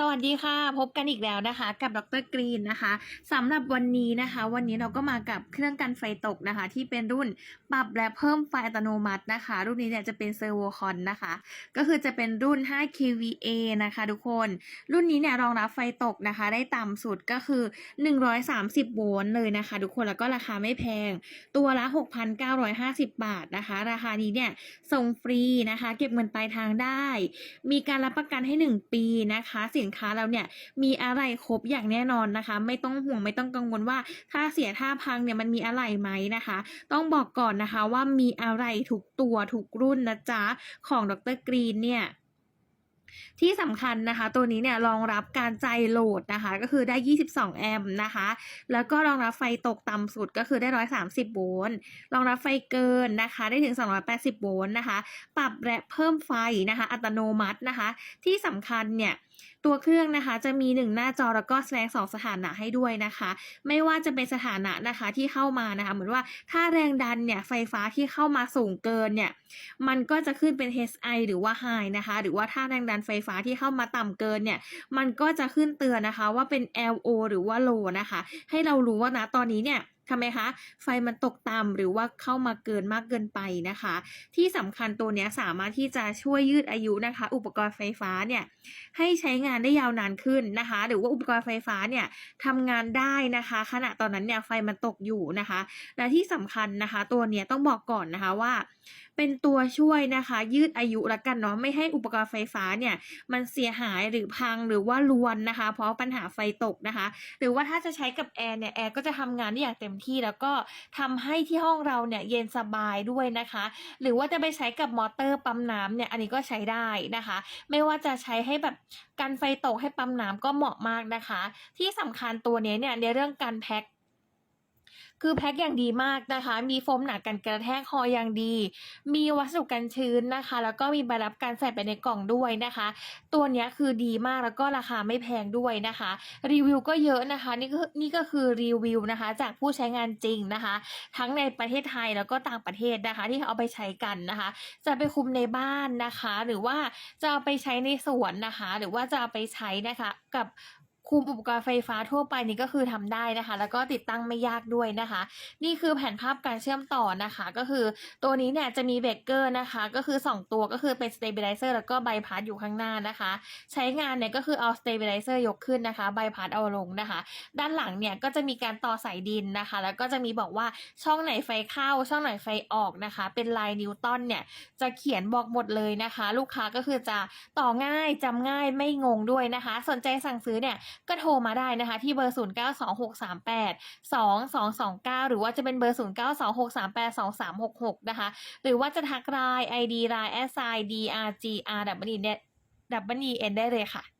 สวัสดีค่ะ พบกันอีกแล้วนะคะ กับดรกรีนนะคะสำหรับวันนี้นะคะ วันนี้เราก็มากับเครื่องกันไฟตกนะคะ ที่เป็นรุ่นปรับและเพิ่มไฟอัตโนมัตินะคะ รุ่นนี้เนี่ยจะเป็นเซอร์โวคอนนะคะ ก็คือจะเป็นรุ่น 5 kVA นะคะ ทุกคน รุ่นนี้เนี่ยรองรับไฟตกนะคะ ได้ต่ำสุดก็คือ 130 โวลต์เลยนะคะ ทุกคนแล้วก็ราคาไม่แพง ตัวละ 6,950 บาทนะคะ ราคานี้เนี่ยส่งฟรีนะคะ เก็บเงินปลายทางได้ มีการรับประกันให้ 1 ปีนะคะสินค้าเราเนี่ยมีอะไรครบอย่างแน่นอนนะคะ ไม่ต้องห่วงไม่ต้องกังวลว่าถ้าเสียท่าพังเนี่ยมันมีอะไรไหมนะคะ ต้องบอกก่อนนะคะว่ามีอะไรทุกตัวทุกรุ่นนะจ๊ะของดรกรีนเนี่ยที่สำคัญนะคะ ตัวนี้เนี่ยรองรับการใจโหลดนะคะ ก็คือได้ 22 แอมป์นะคะ แล้วก็รองรับไฟตกต่ำสุดก็คือได้ 130 โวลต์รองรับไฟเกินนะคะ ได้ถึง 280 โวลต์นะคะ ปรับและเพิ่มไฟนะคะ อัตโนมัตินะคะ ที่สำคัญเนี่ย ตัวเครื่องนะคะจะมี 1 หน้าจอแล้วก็แสดง 2 สถานะให้ด้วยนะคะ ไม่ว่าจะเป็นสถานะนะคะที่เข้ามานะคะ เหมือนว่าถ้าแรงดันเนี่ยไฟฟ้าที่เข้ามาสูงเกินเนี่ยมันก็จะขึ้นเป็น HI หรือว่า High นะคะ หรือว่าถ้าแรงดันไฟฟ้าที่เข้ามาต่ำเกินเนี่ยมันก็จะขึ้นเตือนนะคะว่าเป็น LO หรือว่า Low นะคะ ให้เรารู้ว่านะตอนนี้เนี่ย ทำไมคะ ไฟมันตกต่ำหรือว่าเข้ามาเกินมากเกินไปนะคะ ที่สำคัญตัวนี้สามารถที่จะช่วยยืดอายุนะคะ อุปกรณ์ไฟฟ้าเนี่ยให้ใช้งานได้ยาวนานขึ้นนะคะ หรือว่าอุปกรณ์ไฟฟ้าเนี่ยทำงานได้นะคะ ขณะตอนนั้นเนี่ยไฟมันตกอยู่นะคะ และที่สำคัญนะคะ ตัวนี้ต้องบอกก่อนนะคะว่า เป็นตัวช่วยนะคะ ยืดอายุละกันเนาะไม่ให้อุปกรณ์ไฟฟ้าเนี่ยมันเสียหายหรือพังหรือว่าลวนนะคะ เพราะปัญหาไฟตกนะคะ หรือว่าถ้าจะใช้กับแอร์เนี่ยแอร์ก็จะทำงานได้อย่างเต็มที่แล้วก็ทำให้ที่ห้องเราเนี่ยเย็นสบายด้วยนะคะ หรือว่าจะไปใช้กับมอเตอร์ปั๊มน้ำเนี่ยอันนี้ก็ใช้ได้นะคะ ไม่ว่าจะใช้ให้แบบกันไฟตกให้ปั๊มน้ำก็เหมาะมากนะคะ ที่สำคัญตัวนี้เนี่ยในเรื่องการแพ็ค คือแพ็คอย่างดีมากนะคะ มีโฟมหนากันกระแทกคออย่างดี มีวัสดุกันชื้นนะคะ แล้วก็มีใบรับการใส่ไปในกล่องด้วยนะคะ ตัวนี้คือดีมากแล้วก็ราคาไม่แพงด้วยนะคะ รีวิวก็เยอะนะคะนี่ก็นี่ก็คือรีวิวนะคะ จากผู้ใช้งานจริงนะคะ ทั้งในประเทศไทยแล้วก็ต่างประเทศนะคะ ที่เขาเอาไปใช้กันนะคะ จะไปคุมในบ้านนะคะ หรือว่าจะเอาไปใช้ในสวนนะคะ หรือว่าจะเอาไปใช้นะคะกับ คุมอุปกรณ์ไฟฟ้าทั่วไปนี่ก็คือทำได้นะคะ แล้วก็ติดตั้งไม่ยากด้วยนะคะ นี่คือแผนภาพการเชื่อมต่อนะคะ ก็คือตัวนี้เนี่ยจะมีเบรกเกอร์นะคะ ก็คือ 2 ตัวก็คือเป็น stabilizer แล้วก็ไบพาสอยู่ข้างหน้านะคะ ใช้งานเนี่ยก็คือเอา stabilizer ยกขึ้นนะคะไบพาสเอาลงนะคะ ด้านหลังเนี่ยก็จะมีการต่อสายดินนะคะ แล้วก็จะมีบอกว่าช่องไหนไฟเข้า ช่องไหนไฟออกนะคะ เป็นลายนิวตันเนี่ยจะเขียนบอกหมดเลยนะคะ ลูกค้าก็คือจะต่อง่ายจำง่ายไม่งงด้วยนะคะ สนใจสั่งซื้อเนี่ยก็โทรมาได้นะคะที่เบอร์ 0 9 2 6 3 8 2 2 2 9 หรือว่าจะเป็นเบอร์ 0 9 2 6 3 8 2 3 6 6 นะคะ หรือว่าจะทักไลน์ ID ไลน์ s i d r g r w เนี่ย W N ได้เลยค่ะ